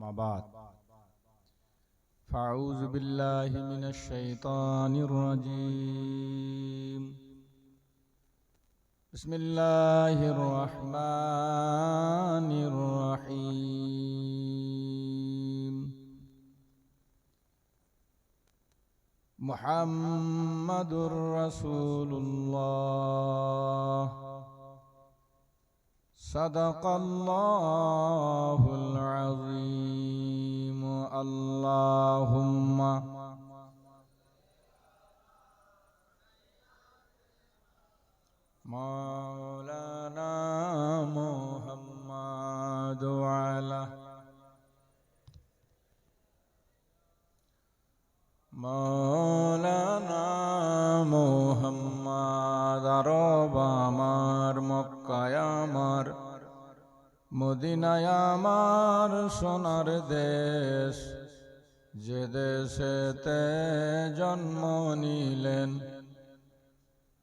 ما بعد. فأعوذ بالله من الشيطان الرجيم. بسم الله الرحمن الرحيم. محمد رسول الله. صدق الله العظيم. اللهم مولانا محمد وعلى مولانا আমার মক্কায় আমার, মদিনায় আমার সোনার দেশ। যে দেশেতে জন্ম নিলেন,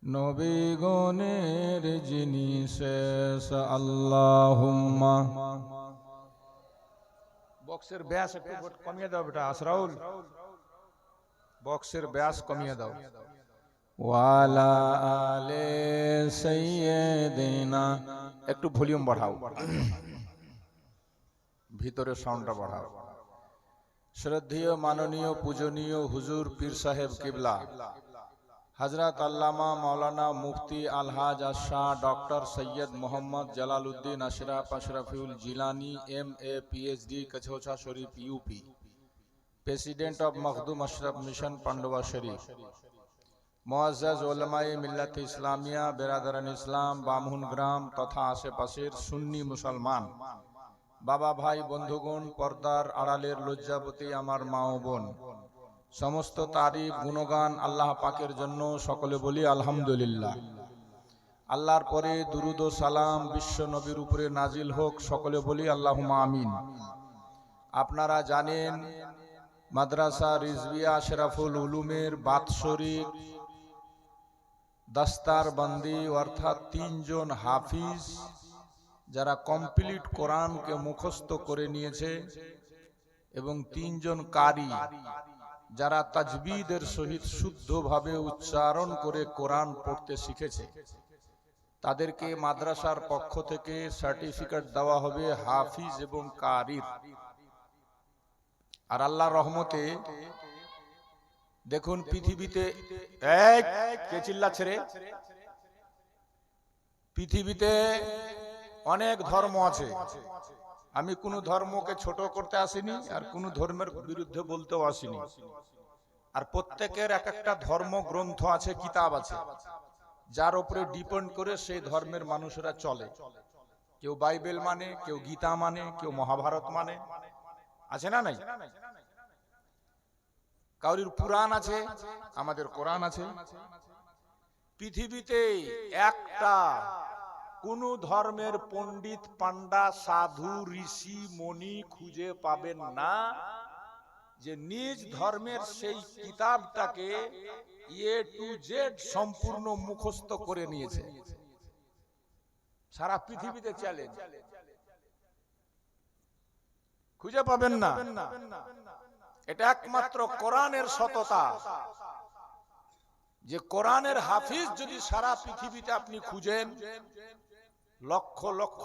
নবীগণের যিনি শেষ, আল্লাহুম্মা। বক্সের ব্যাস একটু কমিয়ে দাও বেটা আসরাউল বক্সের ব্যাস কমিয়ে দাও। ওয়ালা আলে সাইয়্যিদিনা একটু ভলিউম বাড়াও ভিতরে সাউন্ডটা বাড়াও শ্রদ্ধেয় মাননীয় পূজনীয় হুজুর পীর সাহেব কিবলা হজরত আল্লামা মৌলানা মুফতি আলহাজ আশাহ doctor Syed Mohammad Jalaluddin Ashraf Ashrafiul Jilani M A PhD Kichhauchha Sharif UP president of Makhdoom Ashraf mission Pandua Sharif মোয়াজ্জাজ ওলামায়ে মিল্লাত ইসলামিয়া, বেরাদারান ইসলাম, বামহুন গ্রাম তথা আশেপাশের সুন্নি মুসলমান। বাবা ভাই, বন্ধুগণ, পর্দার আড়ালের লজ্জাবতী আমার মা ও বোন। সমস্ত তারিফ, গুণগান আল্লাহ পাকের জন্য সকলে বলি আলহামদুলিল্লাহ। আল্লাহর পরে দুরুদ সালাম বিশ্ব নবীর উপরে নাজিল হোক, সকলে বলি আল্লাহ আমিন। আপনারা জানেন, মাদ্রাসা রিজবিয়া, শেরাফুল উলুমের বাৎসরিক দাস্তার বান্দি অর্থাৎ তিনজন হাফিজ, যারা কমপ্লিট কোরআনকে মুখস্থ করে নিয়েছে, এবং তিনজন কারি, যারা তাজবিদের সহিত শুদ্ধভাবে উচ্চারণ করে কোরআন পড়তে শিখেছে। তাদেরকে মাদ্রাসার পক্ষ থেকে সার্টিফিকেট দেওয়া হবে হাফিজ এবং কারির। আর আল্লাহ রহমতে দেখুন পৃথিবীতে এই, কে চিল্লাচ্ছে রে? পৃথিবীতে অনেক ধর্ম আছে। আমি কোন ধর্মকে ছোট করতে আসিনি আর কোন ধর্মের বিরুদ্ধে বলতেও আসিনি। আর প্রত্যেকের এক একটা ধর্ম গ্রন্থ আছে কিতাব আছে। যার উপরে ডিপেন্ড করে সেই ধর্মের মানুষেরা চলে। কেউ বাইবেল মানে কেউ গীতা মানে কেউ মহাভারত মানে। আছে না নাই? কাউরির পুরাণ আছে, আমাদের কোরআন আছে। পৃথিবীতে একটা, কোন ধর্মের পণ্ডিত পান্ডা সাধু, ঋষি, মণি খুঁজে পাবেন না যে নিজ ধর্মের সেই কিতাবটাকে এ টু জেড সম্পূর্ণ মুখস্থ করে নিয়েছে। সারা পৃথিবীতে চ্যালেঞ্জ খুঁজে পাবেন না। এটা একমাত্র কোরআনের সততা। যে কোরআনের হাফিজ যদি সারা পৃথিবীতে আপনি খুঁজেন লক্ষ লক্ষ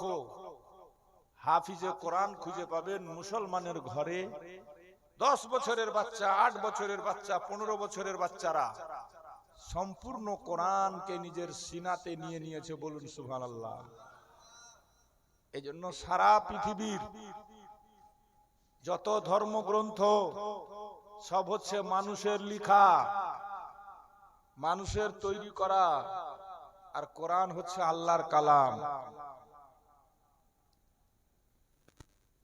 হাফিজে কোরআন খুঁজে পাবেন মুসলমানের ঘরে। দশ বছরের বাচ্চা আট বছরের বাচ্চা পনেরো বছরের বাচ্চারা সম্পূর্ণ কোরআনকে নিজের সিনাতে নিয়ে নিয়েছে বলুন সুহান আল্লাহ এই জন্য সারা পৃথিবীর যত ধর্মগ্রন্থ, সব হচ্ছে মানুষের লিখা, মানুষের তৈরি করা, আর কোরআন হচ্ছে আল্লাহর কালাম।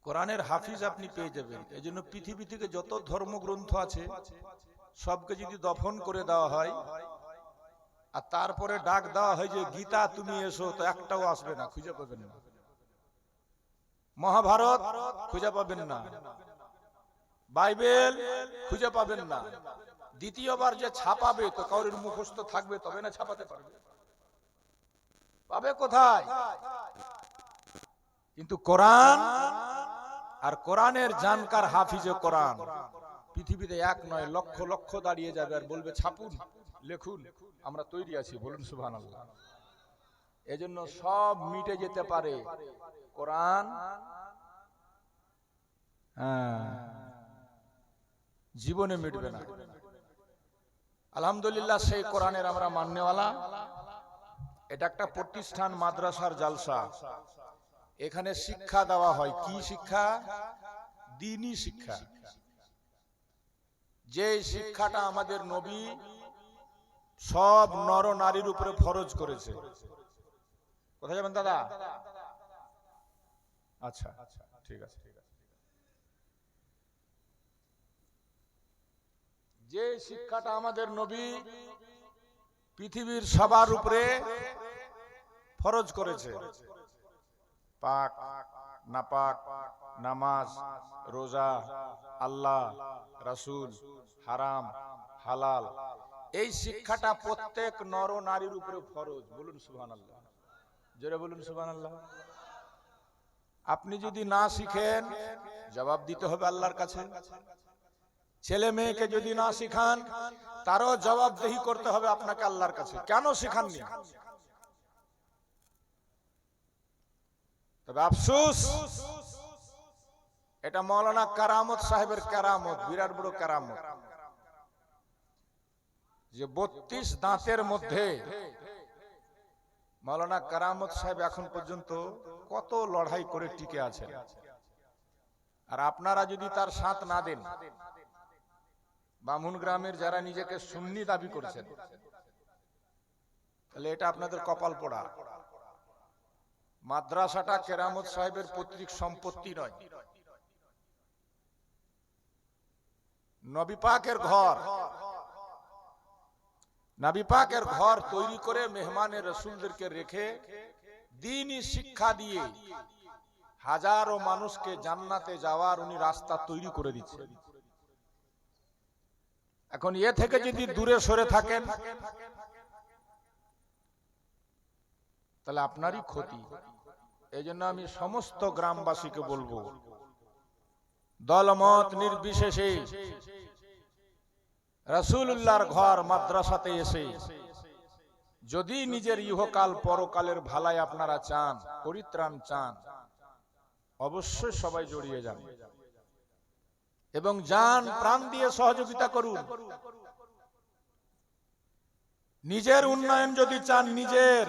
কোরআনের হাফিজ আপনি পেয়ে যাবেন। এই জন্য পৃথিবী থেকে যত ধর্মগ্রন্থ আছে, সবকে যদি দফন করে দেওয়া হয়, আর তারপরে ডাক দেওয়া হয় যে, গীতা, তুমি এসো, তো একটাও আসবে না, খুঁজে পাবেন না। মহাভারত খুঁজে পাবেন না। বাইবেল খুঁজে পাবেন না। দ্বিতীয়বার যে ছাপাবে, তো কাউরের মুখস্থ থাকবে, তবে না ছাপাতে পারবে। পাবে কোথায়? কিন্তু কোরআন আর কোরআনের জানকার হাফিজে কোরআন পৃথিবীতে এক নয়, লক্ষ লক্ষ দাঁড়িয়ে যাবে আর বলবে, ছাপুন, লেখুন, আমরা তৈরি আছি। বলুন সুবহান আল্লাহ এজন্য সব মিটে যেতে পারে। কোরআন? হ্যাঁ, জীবনে মিটবে না। আলহামদুলিল্লাহ সেই কোরআনের আমরা মান্যওয়ালা। এটা একটা প্রতিষ্ঠান মাদ্রাসার জালসা। এখানে শিক্ষা দেওয়া হয়। কি শিক্ষা? দিনী শিক্ষা। যে শিক্ষাটা আমাদের নবী সব নর নারীর উপরে ফরজ করেছে। কোথায় যাবেন দাদা? আচ্ছা ঠিক আছে ঠিক আছে যে শিক্ষাটা আমাদের নবী পৃথিবীর সবার উপরে ফরজ করেছে, পাক, নাপাক, নামাজ, রোজা, আল্লাহ, রাসূল, হারাম, হালাল, এই শিক্ষাটা প্রত্যেক নর নারীর উপরে ফরজ, বলুন সুবহানাল্লাহ। জোরে বলুন সুবহানাল্লাহ। আপনি যদি না শিখেন, জবাব দিতে হবে আল্লাহর কাছে। ছেলে মেয়েকে যদি না শিখান, তারও জবাবদেহি করতে হবে আপনাকে আল্লাহর কাছে। কেন শিখাননি? তবে আফসুস, এটা মৌলানা কারামত সাহেবের কারামত, বিরাট বড় কারামত। যে বত্রিশ দাঁতের মধ্যে মৌলানা কারামত সাহেব এখন পর্যন্ত কত লড়াই করে টিকে আছেন। আর আপনারা যদি তার সাথ না দেন, বামুন গ্রামের যারা নিজেকে সুন্নি দাবি করছেন, তাহলে এটা আপনাদের কপাল পোড়া। মাদ্রাসাটা কেরামত সাহেবের পৈতৃক সম্পত্তি নয়। নবী পাকের ঘর। নবী পাকের ঘর তৈরি করে মেহমানের রসুলদেরকে রেখে দিনই শিক্ষা দিয়ে হাজারো মানুষকে জান্নাতে যাওয়ার উনি রাস্তা তৈরি করে দিচ্ছেন এখন এ থেকে যদি দূরে সরে থাকেন, তাহলে আপনারই ক্ষতি। এই জন্য আমি সমস্ত গ্রামবাসীকে বলব, দলমত নির্বিশেষে রাসূলুল্লাহর ঘর মাদ্রাসাতে এসে, যদি নিজের ইহকাল পরকালের ভালাই আপনারা চান, পরিত্রাণ চান, অবশ্যই সবাই জড়িয়ে যান। এবং যান, প্রাণ দিয়ে সহযোগিতা করুন। নিজের উন্নয়ন যদি চান, নিজের,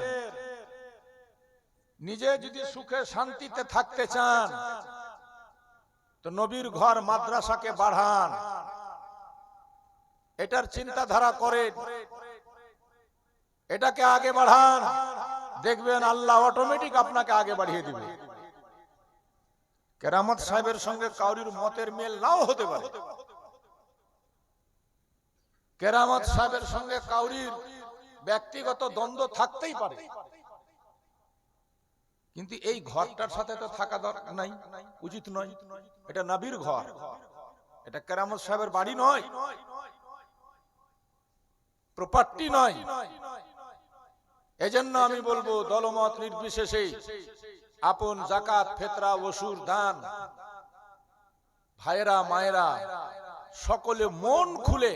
নিজে যদি সুখে শান্তিতে থাকতে চান, তো নবীর ঘর মাদ্রাসাকে বাড়ান। এটার চিন্তাধারা করেন এটাকে আগে বাড়ান। দেখবেন আল্লাহ অটোমেটিক আপনাকে আগে বাড়িয়ে দিবে। কেরামত সাহেবের সঙ্গে কাউরির মতের মেল নাও হতে পারে। কেরামত সাহেবের সঙ্গে কাউরির ব্যক্তিগত দ্বন্দ্ব থাকতেই পারে। কিন্তু এই ঘরটার সাথে তো থাকা দরকার নাই, উচিত নয়। এটা নাবির ঘর। এটা কেরামত সাহেবের বাড়ি নয়। প্রপার্টি নয়। এজন্য আমি বলব, দলমত নির্বিশেষে আপন জাকাত, ফেতরা ওসুর দান। ভাইরা মায়েরা, সকলে মন খুলে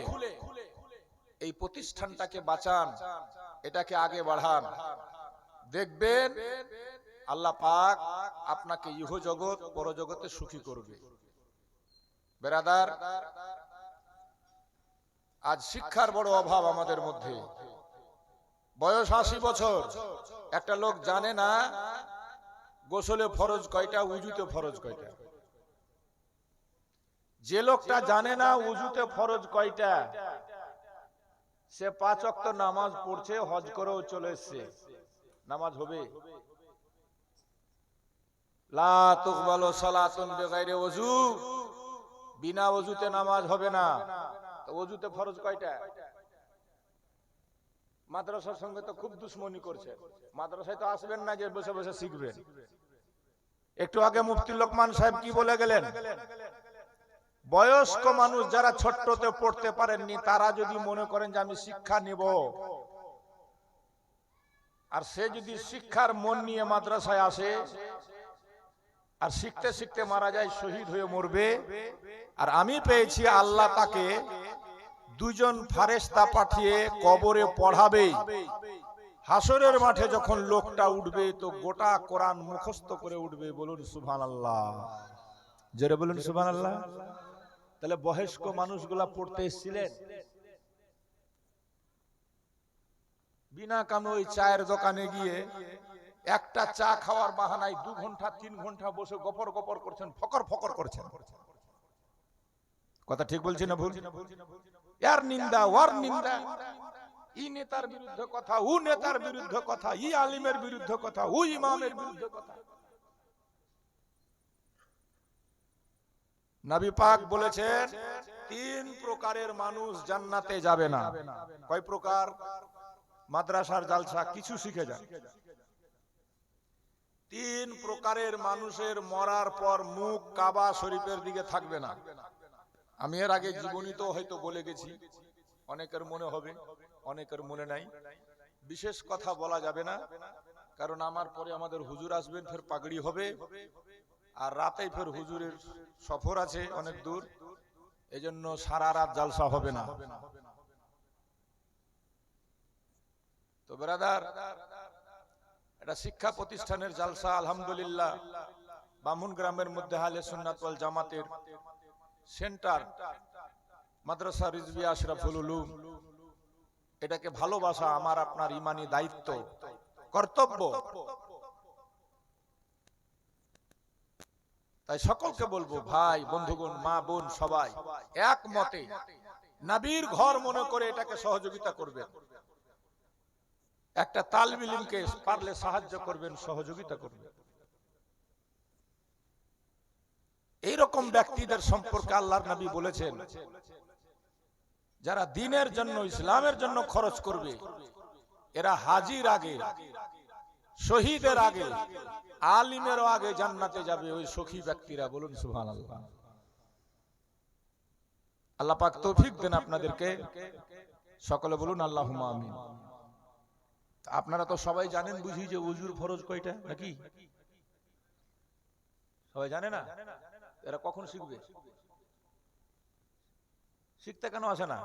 এই প্রতিষ্ঠানটাকে বাঁচান, এটাকে আগে বাড়ান। দেখবেন আল্লাহ পাক আপনাকে ইহ জগৎ পরজগতে সুখী করবে। বেরাদার আজ শিক্ষার বড় অভাব আমাদের মধ্যে। বয়স আশি বছর। একটা লোক জানে না, গোসলে ফরজ কয়টা, উজুতে ফরজ কয়টা। যে লোকটা জানে না, উজুতে ফরজ কয়টা, সে পাঁচ অক্ত নামাজ পড়ছে, হজ করেও চলে এসছে। নামাজ হবে? বিনা ওযুতে নামাজ হবে না। তো ওযুতে ফরজ কয়টা? মাদ্রাসার সঙ্গে তো খুব দুশ্মনী করছে। মাদ্রাসায় তো আসবেন না, যে বসে বসে শিখবেন। একটু আগে মুফতি লোকমান সাহেব কি বলে গেলেন? বয়স্ক মানুষ যারা ছোট্টতে পড়তে পারেননি, তারা যদি মনে করেন যে আমি শিক্ষা নিব। আর সে যদি শিক্ষার মন নিয়ে মাদ্রাসায় আসে, আর শিখতে শিখতে মারা যায়, শহীদ হয়ে মরবে। আর আমি পেয়েছি আল্লাহ তাকে দুজন ফারেস্তা পাঠিয়ে কবরে পড়াবে। হাসরের মাঠে যখন লোকটা উঠবে, তো গোটা কোরআন মুখস্থ করে উঠবে। বলুন সুবহান আল্লাহ জোরে বলুন সুবহান আল্লাহ তাহলে বয়স্ক মানুষগুলা পড়তে এসেছিলেন? বিনা কামে ওই চায়ের দোকানে গিয়ে একটা চা খাওয়ার বাহানায় দু ঘণ্টা, তিন ঘণ্টা বসে গপর গপর করছেন, ফকর ফকর করছেন। কথা ঠিক বলছি না ভুল? ইয়ার নিন্দা ওয়ার নিন্দা ই নেতার বিরুদ্ধে কথা ও নেতার বিরুদ্ধে কথা ই আলিমের বিরুদ্ধে কথা ও ইমামের বিরুদ্ধে কথা নবী পাক বলেছেন তিন প্রকারের মানুষ জান্নাতে যাবে না কয় প্রকার মাদ্রাসার জালসা, কিছু শিখে যান। তিন প্রকারের মানুষের মরার পর মুখ কাবা শরীফের দিকে থাকবে না। আমি এর আগে জীবনীতেও হয়তো বলে গেছি, অনেকের মনে হবে, অনেকের মনে নাই। বিশেষ কথা বলা যাবে না, কারণ আমার পরে আমাদের হুজুর আসবেন, ফের পাগড়ি হবে, আর রাতেই ফের হুজুরের সফর আছে অনেক দূর, এজন্য সারা রাত জালসা হবে না। তো বেরাদার, এটা শিক্ষা প্রতিষ্ঠানের জালসা, আলহামদুলিল্লাহ, বামুন গ্রামের মধ্যে হালে সুন্নাত ওয়াল জামাতের সেন্টার, মাদ্রাসা রিজবি আশরাফুল উলুম। এটাকে ভালোবাসা আমার আপনার ইমানি দায়িত্ব, কর্তব্য। তাই সকলকে বলব, ভাই, বন্ধুগণ, মা, বোন, সবাই, একমতে নাবির ঘর মনে করে এটাকে সহযোগিতা করবেন। একটা তালবিলিমকে পারলে সাহায্য করবেন, সহযোগিতা করবেন। এইরকম ব্যক্তিদের সম্পর্কে আল্লাহর নবী বলেছেন, যারা দিনের জন্য, ইসলামের জন্য খরচ করবে, এরা হাজির আগে, শহীদের আগে, আলিমেরও আগে জান্নাতে যাবে ওই সখী ব্যক্তিরা। বলুন সুহান আল্লাহ আল্লাহ পাক তৌফিক দেন আপনাদেরকে। সকলে বলুন আল্লাহ আমিন। আপনারা তো সবাই জানেন বুঝি যে উজুর ফরজ কয়টা, নাকি? সবাই জানে না? এরা কখন শিখবে? শিখতে কেন আসে না?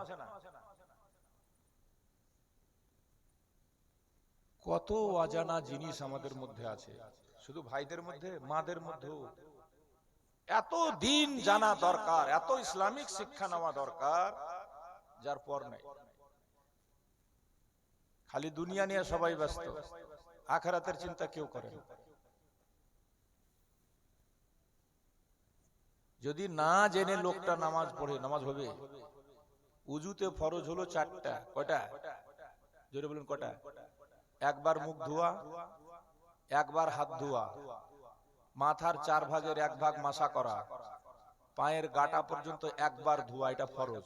কত অজানা জিনিস আমাদের মধ্যে আছে। শুধু ভাইদের মধ্যে, মাদের মধ্যেও। এত দিন জানা দরকার, এত ইসলামিক শিক্ষা নেওয়া দরকার, যার পর নেই। খালি দুনিয়া নিয়ে সবাই ব্যস্ত। আখারাতের চিন্তা কেউ করে না। যদি না জেনে লোকটা নামাজ পড়ে, নামাজ হবে? উজুতে ফরজ হলো চারটা। কটা জোরে বলুন কটা একবার মুখ ধোয়া, একবার হাত ধোয়া। মাথার চার ভাগের এক ভাগ মাসা করা। পায়ের গাটা পর্যন্ত একবার ধোয়া, এটা ফরজ।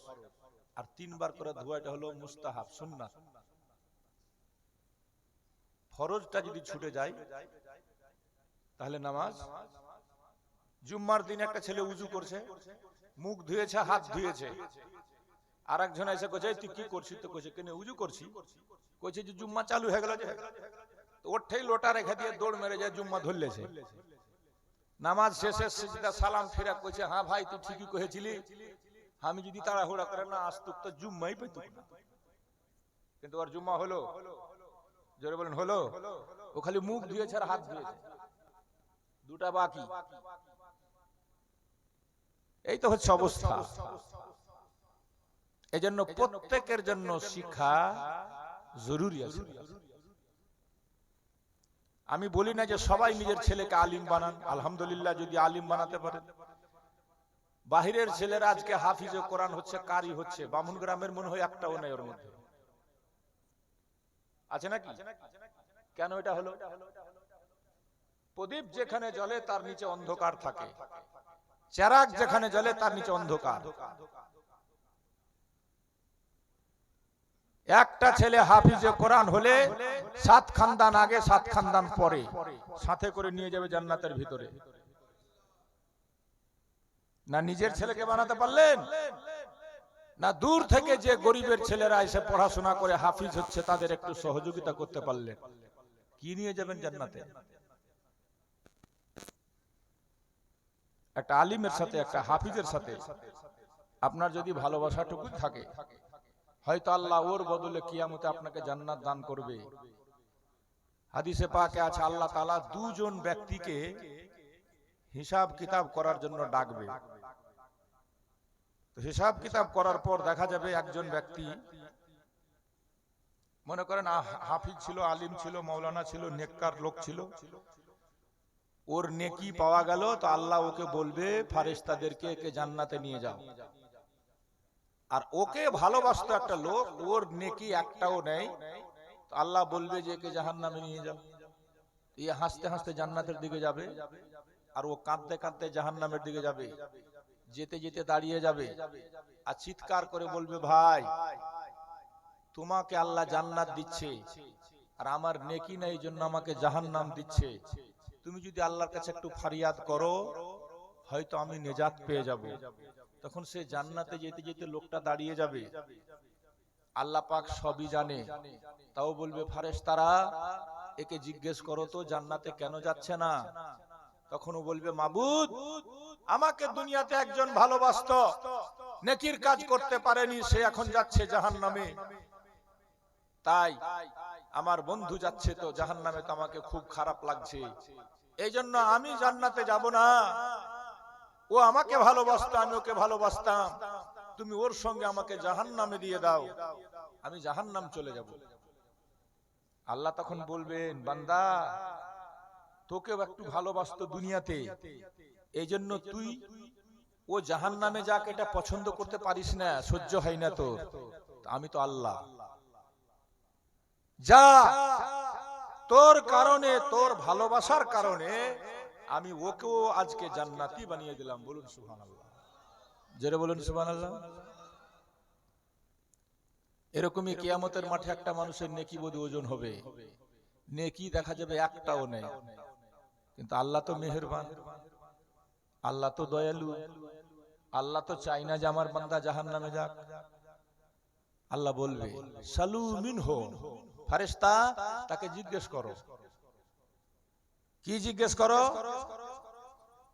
আর তিনবার করে ধোয়া, এটা হলো মুস্তাহাব, সুন্নাত। ফরজটা যদি ছুটে যায়, তাহলে নামাজ জুম্মার দিন একটা ছেলে উজু করছে, মুখ ধুয়েছে, হাত ধুয়েছে। আর একজন এসে কইছে তুই কি করছিস? তো কইছে, কেন, উজু করছি। কইছে যে জুম্মা চালু হয়ে গেল ওঠেই লোটা রেখে দিয়ে দৌড় মেরে যায়, জুম্মা ধরলেছে। নামাজ শেষে সিজদা, সালাম ফিরা কইছে হ্যাঁ ভাই, তুই ঠিকই কহেছিলি আমি যদি তাড়াহুড়া করে না আসতুক, তো জুম্মাই পেতুক না। কিন্তু ওর জুম্মা হলো। জোরে বলেন, হলো। ও খালি মুখ ধুয়েছে আর হাত ধুয়েছে। দুটা বাকি। এই তো হচ্ছে অবস্থা। এই জন্য প্রত্যেকের জন্য শিক্ষা জরুরি আছে। আমি বলি না যে সবাই নিজের ছেলেকে আলিম বানান। আলহামদুলিল্লাহ যদি আলিম বানাতে পারেন বাহিরের ছেলেরা আজকে হাফিজে কোরআন হচ্ছে কারি হচ্ছে বামুন গ্রামের মনে হয় একটাও নেই ওর মধ্যে। আছে নাকি? কেন এটা হলো? প্রদীপ যেখানে জ্বলে তার নিচে অন্ধকার থাকে। চেরাগ যেখানে জ্বলে তার নিচে অন্ধকার। একটা ছেলে হাফিজে কোরআন হলে সাত খানদান আগে, সাত খানদান পরে। সাথে করে নিয়ে যাবে জান্নাতের ভিতরে। না নিজের ছেলেকে বানাতে পারলেন? না দূর থেকে যে গরিবের ছেলেরা এসে পড়াশোনা করে হাফিজ হচ্ছে তাদের একটু সহযোগিতা করতে পারলেন। কি নিয়ে যাবেন জান্নাতে? একটা আলিমের সাথে, একটা হাফিজের সাথে আপনার যদি ভালোবাসাটুকু থাকে, হয়তো আল্লাহ ওর বদলে কিয়ামতে আপনাকে জান্নাত দান করবে। হাদিসে পাকে আছে, আল্লাহ তাআলা দুজন ব্যক্তিকে হিসাব কিতাব করার জন্য ডাকবে। হিসাব কিতাব করার পর দেখা যাবে একজন ব্যক্তি মনে করেন হাফিজ ছিল, আলিম ছিল, মৌলানা ছিল, নেককার লোক ছিল। ওর নেকি পাওয়া গেল তো আল্লাহ ওকে বলবে ফারেস্তাদেরকে একে জান্নাতে নিয়ে যাও। আর ওকে ভালোবাসতো একটা লোক ওর নেকি একটাও নেই। তো আল্লাহ বলবে যে একে জাহান্নামে নিয়ে যাও। এ হাসতে হাসতে জান্নাতের দিকে যাবে আর ও কাঁদতে কাঁদতে জাহান্নামের দিকে যাবে। যেতে যেতে দাঁড়িয়ে যাবে। আর চিৎকার করে বলবে ভাই তোমাকে আল্লাহ জান্নাত দিচ্ছে। আর আমার নেকি নাই জন্য আমাকে জাহান্নাম দিচ্ছে। তুমি যদি আল্লাহর কাছে একটু ফারিয়াদ করো, হয়তো আমি নেজাত পেয়ে যাব। তখন সে জান্নাতে যেতে যেতে লোকটা দাঁড়িয়ে যাবে। আল্লাহ পাক সবই জানে। তাও বলবে ফারেস তারা একে জিজ্ঞেস করো তো জান্নাতে কেন যাচ্ছে না? তখন ও বলবে, মাবুদ, আমাকে দুনিয়াতে একজন ভালোবাসত। নেকির কাজ করতে পারেনি, সে এখন যাচ্ছে জাহান্নামে। তাই আমার বন্ধু যাচ্ছে তো জাহান্নামে তো আমাকে খুব খারাপ লাগছে। এই জন্য আমি জান্নাতে যাব না। ও আমাকে ভালোবাসতো, আমি ওকে ভালোবাসতাম। তুমি ওর সঙ্গে আমাকে জাহান্নামে দিয়ে দাও। আমি জাহান্নাম চলে যাব। আল্লাহ তখন বলবেন, বান্দা, তোকেও একটু ভালোবাসতো দুনিয়াতে। এই জন্য তুই ও জাহান নামে যাক, এটা পছন্দ করতে পারিস না, সহ্য হয় না তোর। আমি তো আল্লাহ। যা তোর কারণে, তোর ভালোবাসার কারণে আমি ওকেও আজকে জান্নাতি বানিয়ে দিলাম। বলুন সুহান আল্লাহ জেরে বলুন সুহান আল্লাহ এরকমই কিয়ামতের মাঠে একটা মানুষের নেকি বোধ ওজন হবে। নেকি দেখা যাবে একটাও নেই। কিন্তু আল্লাহ তো মেহেরবান। আল্লাহ তো দয়ালু। আল্লাহ তো চাই না যে আমার বান্দা জাহান নামে যাক। আল্লাহ বলবে, সালু মিন হো ফারেস্তা তাকে জিজ্ঞেস করো। কি জিজ্ঞেস করো?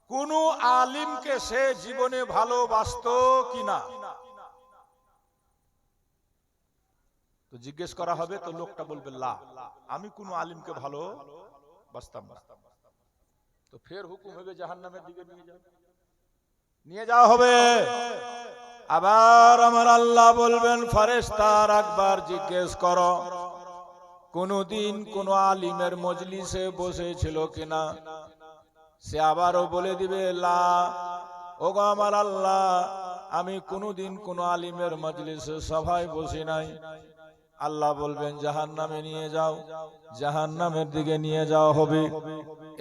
কোন আলিমকে সে জীবনে ভালোবাসতো কিনা? তো জিজ্ঞেস করা হবে, তো লোকটা বলবে, লা, আমি কোন আলিমকে ভালো বাসতাম না। তো ফের হুকুম হবে জাহান্নামের দিকে নিয়ে যাও নিয়ে যাওয়া হবে। আবার আমার আল্লাহ বলবেন ফারেস্তার একবার জিজ্ঞেস করো। কোনদিন কোন আলিমের মজলিসে বসেছিল কিনা? সে আবারও বলে দিবে, লা, ওগো আমার আল্লাহ, আমি কোনদিন কোন আলিমের মজলিসে সভায় বসি নাই। আল্লাহ বলবেন জাহান নামে নিয়ে যাও জাহান নামের দিকে নিয়ে যাওয়া হবে।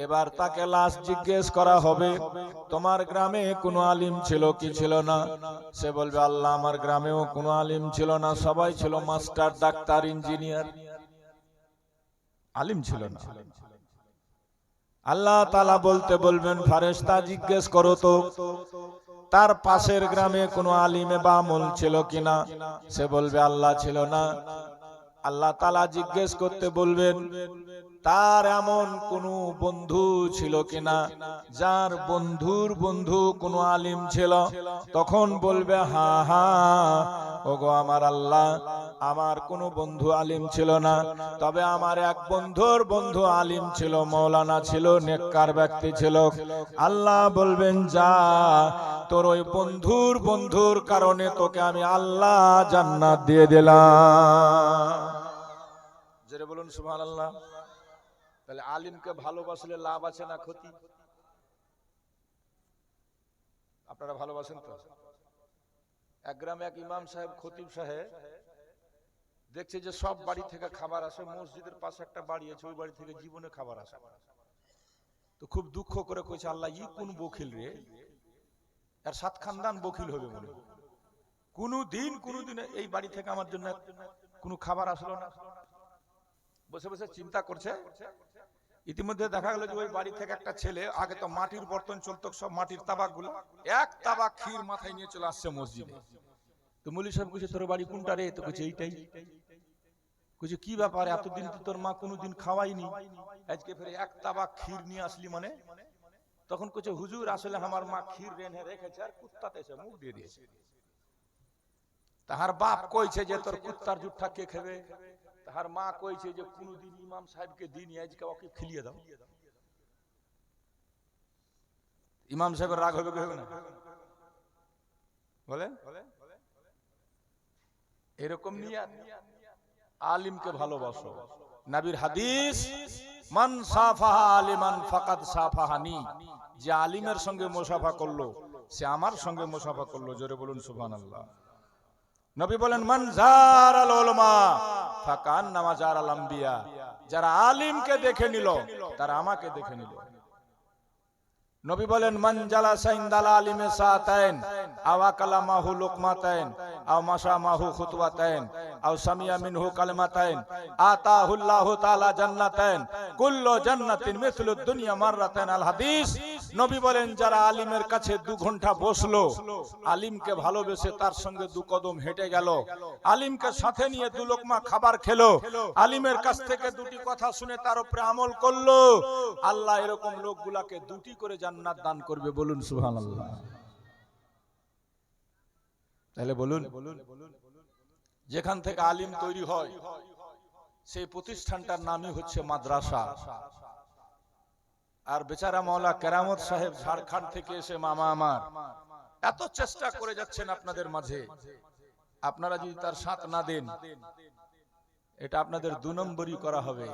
এবার তাকে লাশ জিজ্ঞেস করা হবে, তোমার গ্রামে কোনো আলিম ছিল কি ছিল না? সে বলবে, আল্লাহ, আমার গ্রামেও কোনো আলিম ছিল না, সবাই ছিল মাস্টার, ডাক্তার, ইঞ্জিনিয়ার। আলিম ছিল না। আল্লাহ তালা বলতে বলবেন ফারেস্তা জিজ্ঞেস করো তো তার পাশের গ্রামে কোনো আলিমে বা আমল ছিল কিনা? সে বলবে আল্লাহ ছিল না। আল্লাহ তালা জিজ্ঞেস করতে বলবেন তার এমন কোন বন্ধু ছিল কিনা? যার বন্ধুর বন্ধু কোন আলিম ছিল? তখন বলবে, হা হা, ওগো আমার আল্লাহ, আমার কোনো বন্ধু আলিম ছিল না। তবে আমার এক বন্ধুর বন্ধু আলিম ছিল, মৌলানা ছিল, নেককার ব্যক্তি ছিল। আল্লাহ বলবেন, যা, তোর ওই বন্ধুর বন্ধুর কারণে তোকে আমি আল্লাহ জান্নাত দিয়ে দিলাম। জেরে বলুন সুবহান আল্লাহ তাহলে আলিমকে ভালোবাসলে লাভ আছে না ক্ষতি? আপনারা ভালোবাসেন তো? এক গ্রামে এক ইমাম সাহেব, খতিব সাহেব, দেখছে যে সব বাড়ি থেকে খাবার আসে, মসজিদের পাশে একটা বাড়ি আছে, ওই বাড়ি থেকে জীবনে খাবার আসে। তো খুব দুঃখ করে কইছে, আল্লাহ, ই কোন বকিল রে? আর সাত খানদান বকিল হবে মনে। কোনো দিন কোনো দিন এই বাড়ি থেকে আমার জন্য কোনো খাবার আসলো না। বসে বসে চিন্তা করছে। ইতিমধ্যে দেখা গেল যে ওই বাড়ি থেকে একটা ছেলে, আগে তো মাটির বর্তন চলতো, সব মাটির তাবাকগুলো এক তাবাক ক্ষীর মাথায় নিয়ে চলে আসছে মসজিদে। তো মৌলী সাহেব কইছে, তোর বাড়ি কোনটা রে? তো কইছে, এইটাই। কইছে, কি ব্যাপার? এতদিন তো তোর মা কোনোদিন খাওয়াইনি আজকে ফের এক তাবাক ক্ষীর নিয়ে আসলি মানে? তখন কিছু হুজুর, আসলে আমার মা ক্ষীর রেনে রেখেছে আর কুত্তাতে এসে মুখ দিয়ে দিয়েছে। তাহার বাপ কইছে যে, তোর কুত্তার জুটটা কে খাবে? তাহার মা কইছে যে কোনদিন ইমাম সাহেবকে দিন আজকে ওকে খিলিয়ে দাও। ইমাম সাহেবের রাগ হবে না? বলেন? এরকম নিয়ে আলিমকে ভালোবাসো। নবীর হাদিস মান সাফাহা আলিমান ফাকাদ সাফাহানি। যে আলিমের সঙ্গে মোসাফা করল সে আমার সঙ্গে মোসাফা করল। জোরে বলুন সুবহানাল্লাহ। নবী বলেন মান জার আল উলামা। ফাকান নামা জার আল আম্বিয়া যারা আলিমকে দেখে নিল, তারা আমাকে দেখে নিল। নবী বলেন, মান জালাসা ইনদাল আলিমে সাতাইন, আও আকালা মাহু লুকমাতাইন, আও মাশা মাহু খুতওয়াতাইন আও সামিয়া মিনহু কালিমাতাইন, আতাহুল্লাহু তাআলা জান্নাতাইন, কুল্লু জান্নাতিন মিসলু দুনিয়া মাররাতাইন আল হাদিস নবী বলেন, যারা আলিমের কাছে দু ঘণ্টা বসল, আলিমকে ভালোবেসে তার সঙ্গে দু কদম হেঁটে গেল। আলিমকে সাথে নিয়ে দু লোকমা খাবার খেলো। আলিমের কাছ থেকে দুটি কথা শুনে তার উপরে আমল করল। আল্লাহ এরকম লোকগুলাকে দুটি করে জান্নাত দান করবে বলুন, সুবহানাল্লাহ। তাহলে বলুন, যেখান থেকে আলিম তৈরি হয়, সেই প্রতিষ্ঠানটার নামই হচ্ছে মাদ্রাসা। আর বেচারা মাওলা কেরামত সাহেব ঝাড়খণ্ড থেকে এসে, মামা আমার, এত চেষ্টা করে যাচ্ছেন আপনাদের মাঝে। আপনারা যদি তার সাথ না দেন, এটা আপনাদের দু নম্বরই করা হবে।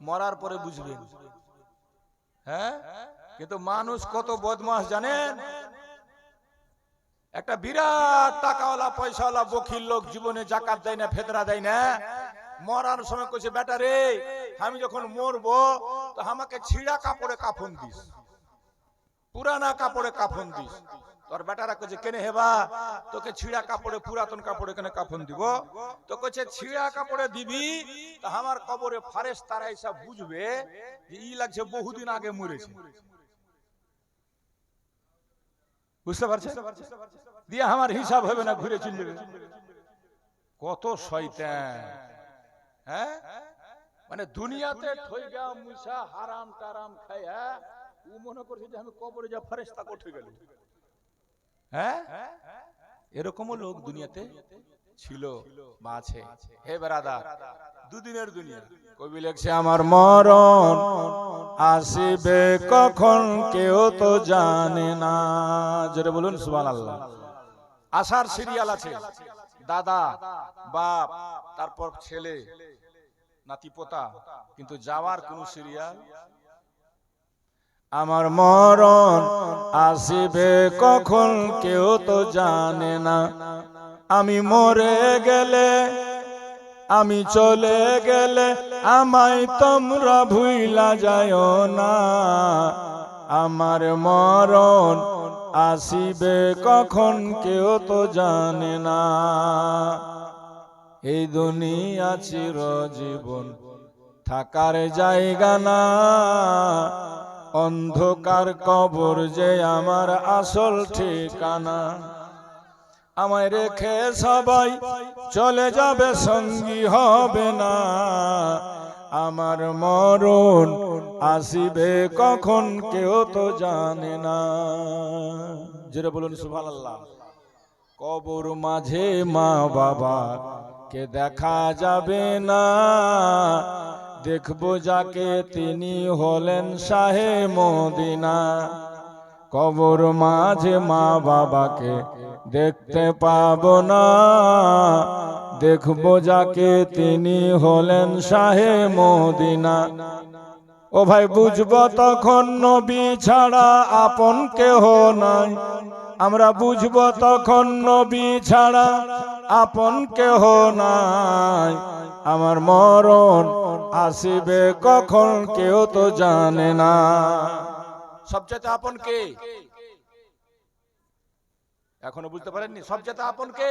মরার পরে বুঝবেন। হ্যাঁ? কিন্তু মানুষ কত বদমাস জানেন? একটা বিরাট টাকাওয়ালা, পয়সাওয়ালা বখির লোক জীবনে জাকাত দেয় না, ফেতরা দেয় না। মরার সময় কইছে, বেটা রে আমি যখন মরবো, তো আমাকে ছিঁড়া কাপড়ে কাফন দিস। পুরানা কাপড়ে কাফন দিস। তোর বেটারা কইছে, কেনে হেবা তোকে ছিঁড়া কাপড়ে, পুরাতন কাপড়ে কেনে কাফন দিব? তো কইছে, ছিঁড়া কাপড়ে দিবি? তো আমার কবরে ফারেস তারা এসব বুঝবে যে ই লাগছে বহুদিন আগে মরেছে। বুঝতে পারছেন? দিয়ে আমার হিসাব হবে না, ঘুরে চলে যাবে কত শয়তান হ্যাঁ? মানে দুনিয়াতে ঠইগা মুসা হারাম টারাম খায়া ও মনে করছে যে আমি কবরে যা ফেরেশতা কোঠে গেল। হ্যাঁ? এরকমও লোক দুনিয়াতে ছিল বা আছে। হে বেরাদার দুদিনের দুনিয়া। কবি লেখছে আমার মরণ আসিবে কখন কেউ তো জানে না। যেটা বলুন সুবান আল্লাহ আসার সিরিয়াল আছে। দাদা বাপ তারপর ছেলে। নাতিপোতা কিন্তু যাওয়ার কোন সিরিয়াল আমার মরণ আসিবে কখন কেউ তো জানে না। আমি মরে গেলে আমি চলে গেলে আমায় তোমরা ভুইলা যায় না। আমার মরণ আসিবে কখন কেউ তো জানে না। এই দুনিয়া চির জীবন থাকার জায়গা না। অন্ধকার কবর যে আমার আসল ঠিকানা। আমায় রেখে সবাই চলে যাবে, সঙ্গী হবে না। আমার মরণ আসিবে কখন কেউ তো জানে না। যেটা বলুন, সুবহানাল্লাহ। কবর মাঝে মা বাবা কে দেখা যাবে না? দেখব যাকে তিনি হলেন শাহে মদিনা। কবর মাঝে মা বাবাকে দেখতে পাব না। দেখব যাকে তিনি হলেন শাহে মদিনা। ও ভাই, বুঝব তখন নবী ছাড়া আপন কেহ নাই। আমরা বুঝব তখন নবী ছাড়া আপন কেহ নাই। আমার মরণ আসিবে কখন কেউ তো জানে না। সবচেয়ে আপন কে? এখনও বুঝতে পারেননি? সবচেয়ে আপন কে?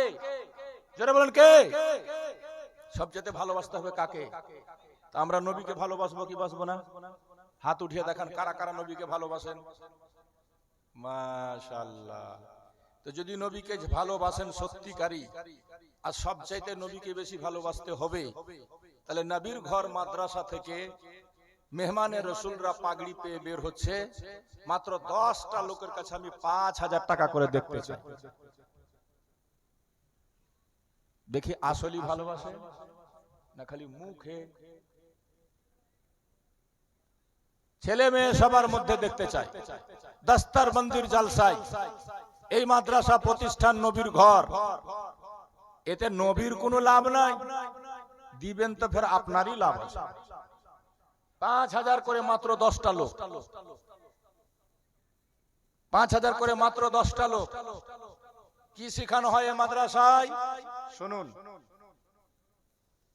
জোরে বলেন কে? সবচেয়ে ভালোবাসতে হবে কাকে? আমরা নবীকে ভালোবাসবো কি বাসবো না? হাত উঠিয়ে দেখান, কারা কারা নবীকে ভালোবাসেন? মাশাল্লাহ তো যদি নবীকে ভালোবাসেন সত্যিকারী আর সবচাইতে নবীকে বেশি ভালোবাসতে হবে, তাহলে নবীর ঘর মাদ্রাসা থেকে মেহমানের রসুলরা পাগড়ি পেয়ে বের হচ্ছে, মাত্র দশটা লোকের কাছে আমি পাঁচ হাজার টাকা করে দেখতে চাই। দেখি আসলি ভালোবাসে, না খালি মুখে ছেলে মেয়ে সবার মধ্যে দেখতে চাই দস্তার মন্দির জালসাই এই মাদ্রাসা প্রতিষ্ঠান নবীর ঘর। এতে নবীর কোনো লাভ নাই। দিবেন তো ফের আপনারই লাভ আছে। পাঁচ হাজার করে মাত্র দশটা লোক। পাঁচ হাজার করে মাত্র দশটা লোক। কি শিখানো হয় এ মাদ্রাসায়? শুনুন।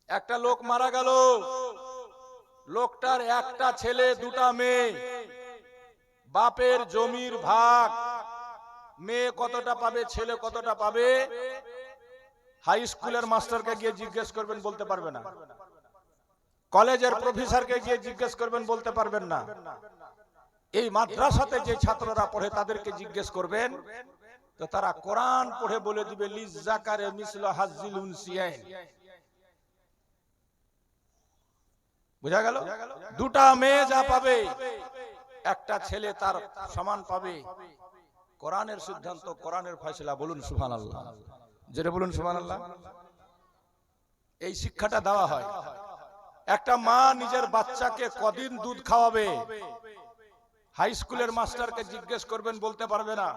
একটা লোক মারা গেল। লোকটার একটা ছেলে, দুটা মেয়ে। বাপের জমির ভাগ। মেয়ে কতটা পাবে, ছেলে কতটা পাবে? হাই স্কুলের মাস্টারকে গিয়ে জিজ্ঞেস করবেন, বলতে পারবে না। কলেজের প্রফেসরকে গিয়ে জিজ্ঞেস করবেন, বলতে পারবেন না। এই মাদ্রাসাতে যে ছাত্ররা পড়ে, তাদেরকে জিজ্ঞেস করবেন, তো তারা কোরআন পড়ে বলে দিবে লিজাকারে মিসল হাজিল উনসিয়াইন বুঝা গেল? দুটা মেয়ে যা পাবে একটা ছেলে তার সমান পাবে। কোরআনের সিদ্ধান্ত কোরআনের ফয়সলা বলুন সুবহানাল্লাহ। যেটা বলুন সুবহানাল্লাহ। এই শিক্ষাটা দেওয়া হয়। একটা মা নিজের বাচ্চাকে কদিন দুধ খাওয়াবে? হাই স্কুলের মাস্টারকে জিজ্ঞেস করবেন বলতে পারবে না।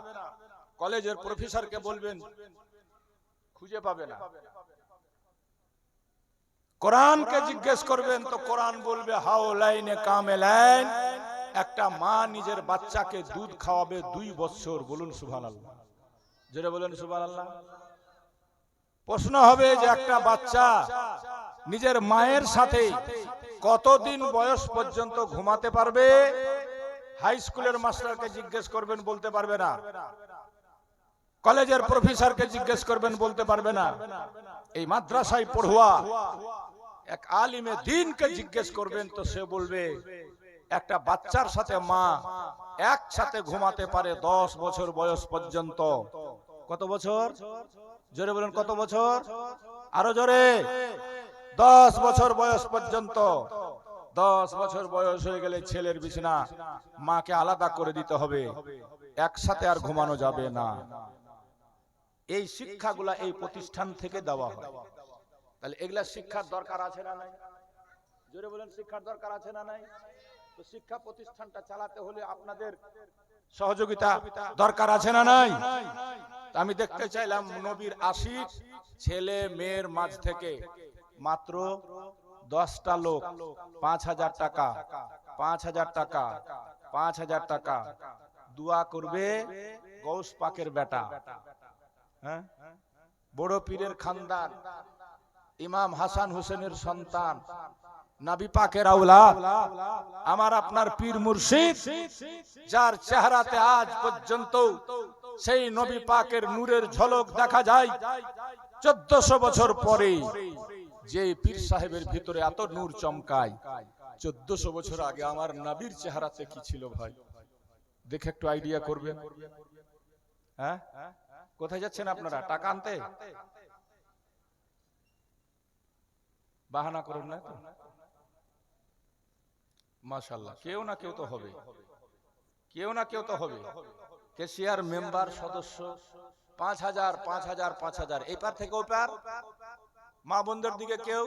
কলেজের প্রফেসরকে বলবেন খুঁজে পাবে না। কোরআনকে জিজ্ঞেস করবেন, তো কোরআন বলবে, হাও লাইনে কামে লাইন। একটা মা নিজের বাচ্চাকে দুধ খাওয়াবে দুই বছর। বলুন সুভান আল্লাহ যেটা বলেন সুভান আল্লাহ প্রশ্ন হবে যে একটা বাচ্চা নিজের মায়ের সাথে কতদিন বয়স পর্যন্ত ঘুমাতে পারবে? হাই স্কুলের মাস্টারকে জিজ্ঞেস করবেন, বলতে পারবে না। কলেজের প্রফেসরকে জিজ্ঞেস করবেন, বলতে পারবে না। এই মাদ্রাসায় পড়ুয়া এক আলিমে দিনকে জিজ্ঞেস করবেন, তো সে বলবে, একটা বাচ্চার সাথে মা একসাথে ঘুমাতে পারে দশ বছর বয়স পর্যন্ত। কত বছর? জোরে বলেন, কত বছর? আরও জোরে। দশ বছর বয়স পর্যন্ত। দশ বছর বয়স হয়ে গেলে ছেলের বিছানা মাকে আলাদা করে দিতে হবে। একসাথে আর ঘুমানো যাবে না। এই শিক্ষাগুলা এই প্রতিষ্ঠান থেকে দেওয়া হয়। তাহলে এগুলা শিক্ষার দরকার আছে না নাই? জোরে বলেন, শিক্ষার দরকার আছে না নাই? তো শিক্ষা প্রতিষ্ঠানটা চালাতে হলে আপনাদের সহযোগিতা দরকার আছে না নাই? আমি দেখতে চাইলাম নবীর আশিক ছেলে মেয়ের মাঝ থেকে মাত্র দশটা লোক পাঁচ হাজার টাকা, পাঁচ হাজার টাকা, পাঁচ হাজার টাকা। দোয়া করবে গৌস পাকের বেটা। হ্যাঁ? বড় পীরের খানদান, ইমাম হাসান হোসেনের সন্তান আমার আপনার পীর মুর্শিদ, যার চেহারাতে আজ পর্যন্ত সেই নবী পাকের নূরের ঝলক দেখা যায়। চোদ্দশো বছর পরে যে পীর সাহেবের ভিতরে এত নূর চমকায়, চোদ্দশো বছর আগে আমার নাবির চেহারাতে কি ছিল ভাই? দেখে একটু আইডিয়া করবে হ্যাঁ? কোথায় যাচ্ছেন আপনারা? টাকা আনতে? বাহানা করুন না মাশাল্লাহ কেউ না কেউ তো হবে। কেউ না কেউ তো হবে। কেশিয়ার মেম্বার সদস্য পাঁচ হাজার পাঁচ হাজার পাঁচ হাজার। এপার থেকে পার মা বোনদের দিকে কেউ